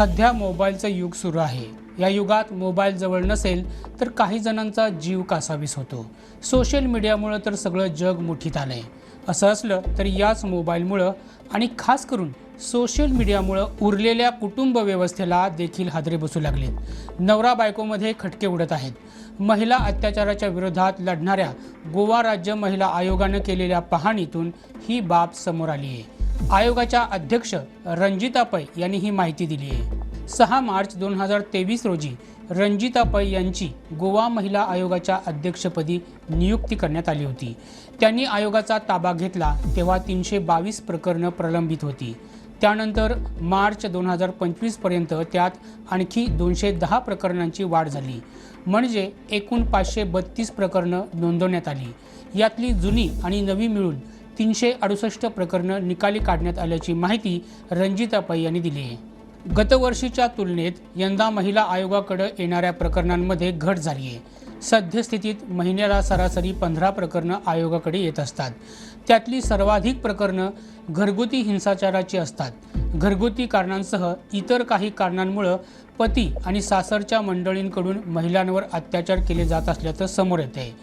सध्या मोबाईलचं युग सुरू आहे. या युगात मोबाईल जवळ नसेल तर काही जणांचा जीव कासावीस होतो. सोशल मीडियामुळं तर सगळं जग मुठीत आलं आहे असं असलं तर याच मोबाईलमुळं आणि खास करून सोशल मीडियामुळं उरलेल्या कुटुंब व्यवस्थेला देखील हादरे बसू लागलेत. नवरा बायकोमध्ये खटके उडत आहेत. महिला अत्याचाराच्या विरोधात लढणाऱ्या गोवा राज्य महिला आयोगानं केलेल्या पाहणीतून ही बाब समोर आली आहे आयोगाच्या अध्यक्ष रंजिता पै यांनी ही माहिती दिली आहे. सहा मार्च दोन हजार तेवीस रोजी रंजिता पै यांची गोवा महिला आयोगाच्या अध्यक्षपदी नियुक्ती करण्यात आली होती. त्यांनी आयोगाचा ताबा घेतला तेव्हा तीनशे बावीस प्रकरणं प्रलंबित होती. त्यानंतर मार्च दोन हजार पंचवीसपर्यंत त्यात आणखी दोनशे दहा प्रकरणांची वाढ झाली. म्हणजे एकूण पाचशे बत्तीस प्रकरणं नोंदवण्यात आली. यातली जुनी आणि नवी मिळून तीनशे अडुसष्ट प्रकरणं निकाली काढण्यात आल्याची माहिती रंजिता पै यांनी दिली आहे. गतवर्षीच्या तुलनेत यंदा महिला आयोगाकडे येणाऱ्या प्रकरणांमध्ये घट झाली आहे. सद्यस्थितीत महिन्याला सरासरी पंधरा प्रकरणं आयोगाकडे येत असतात. त्यातली सर्वाधिक प्रकरणं घरगुती हिंसाचाराची असतात. घरगुती कारणांसह इतर काही कारणांमुळं पती आणि सासरच्या मंडळींकडून महिलांवर अत्याचार केले जात असल्याचं समोर येते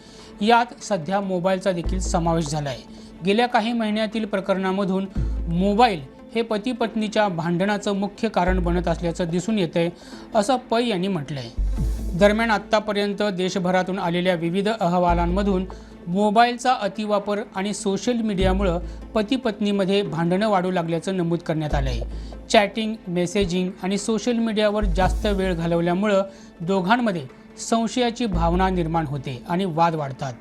यात सध्या मोबाईलचा देखील समावेश झाला आहे गेल्या काही महिन्यातील प्रकरणामधून मोबाईल हे पती पत्नीच्या भांडणाचं मुख्य कारण बनत असल्याचं दिसून येतंय असं पै यांनी म्हटलंय. दरम्यान आत्तापर्यंत देशभरातून आलेल्या विविध अहवालांमधून मोबाईलचा अतिवापर आणि सोशल मीडियामुळं पती पत्नीमध्ये भांडणं वाढू लागल्याचं नमूद करण्यात आलं आहे चॅटिंग मेसेजिंग आणि सोशल मीडियावर जास्त वेळ घालवल्यामुळं दोघांमध्ये संशयाची भावना निर्माण होते आणि वाद वाढतात.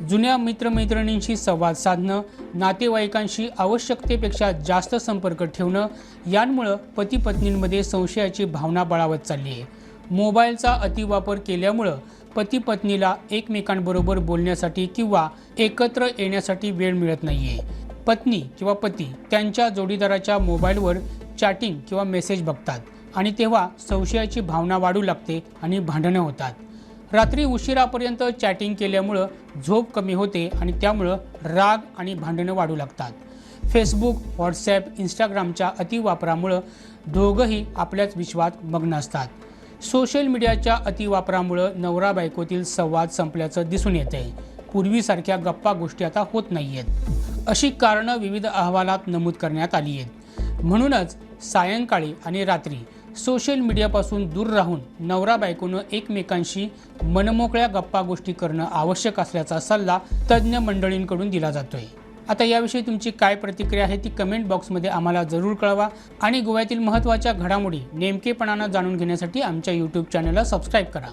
जुन्या मित्रमैत्रिणींशी संवाद साधणं नातेवाईकांशी आवश्यकतेपेक्षा जास्त संपर्क ठेवणं यांमुळं पती पत्नींमध्ये संशयाची भावना बळावत चालली आहे. मोबाईलचा अतिवापर केल्यामुळं पती पत्नीला एकमेकांबरोबर बोलण्यासाठी किंवा एकत्र येण्यासाठी वेळ मिळत नाही आहे पत्नी किंवा पती त्यांच्या जोडीदाराच्या मोबाईलवर चॅटिंग किंवा मेसेज बघतात आणि तेव्हा संशयाची भावना वाढू लागते आणि भांडणं होतात. रात्री उशिरापर्यंत चॅटिंग केल्यामुळं झोप कमी होते आणि त्यामुळं राग आणि भांडणं वाढू लागतात. फेसबुक व्हॉट्सॲप इंस्टाग्रामच्या अतिवापरामुळं दोघंही आपल्याच विश्वात मग्न असतात. सोशल मीडियाच्या अतिवापरामुळं नवरा बायकोतील संवाद संपल्याचं दिसून येत आहे पूर्वीसारख्या गप्पा गोष्टी आता होत नाही आहेत अशी कारणं विविध अहवालात नमूद करण्यात आली आहेत. म्हणूनच सायंकाळी आणि रात्री सोशल मीडियापासून दूर राहून नवरा बायकोनं एकमेकांशी मनमोकळ्या गप्पा गोष्टी करणं आवश्यक असल्याचा सल्ला तज्ज्ञ मंडळींकडून दिला जातोय. आता याविषयी तुमची काय प्रतिक्रिया आहे ती कमेंट बॉक्समध्ये आम्हाला जरूर कळवा आणि गोव्यातील महत्त्वाच्या घडामोडी नेमकेपणानं जाणून घेण्यासाठी आमच्या यूट्यूब चॅनलला सबस्क्राईब करा.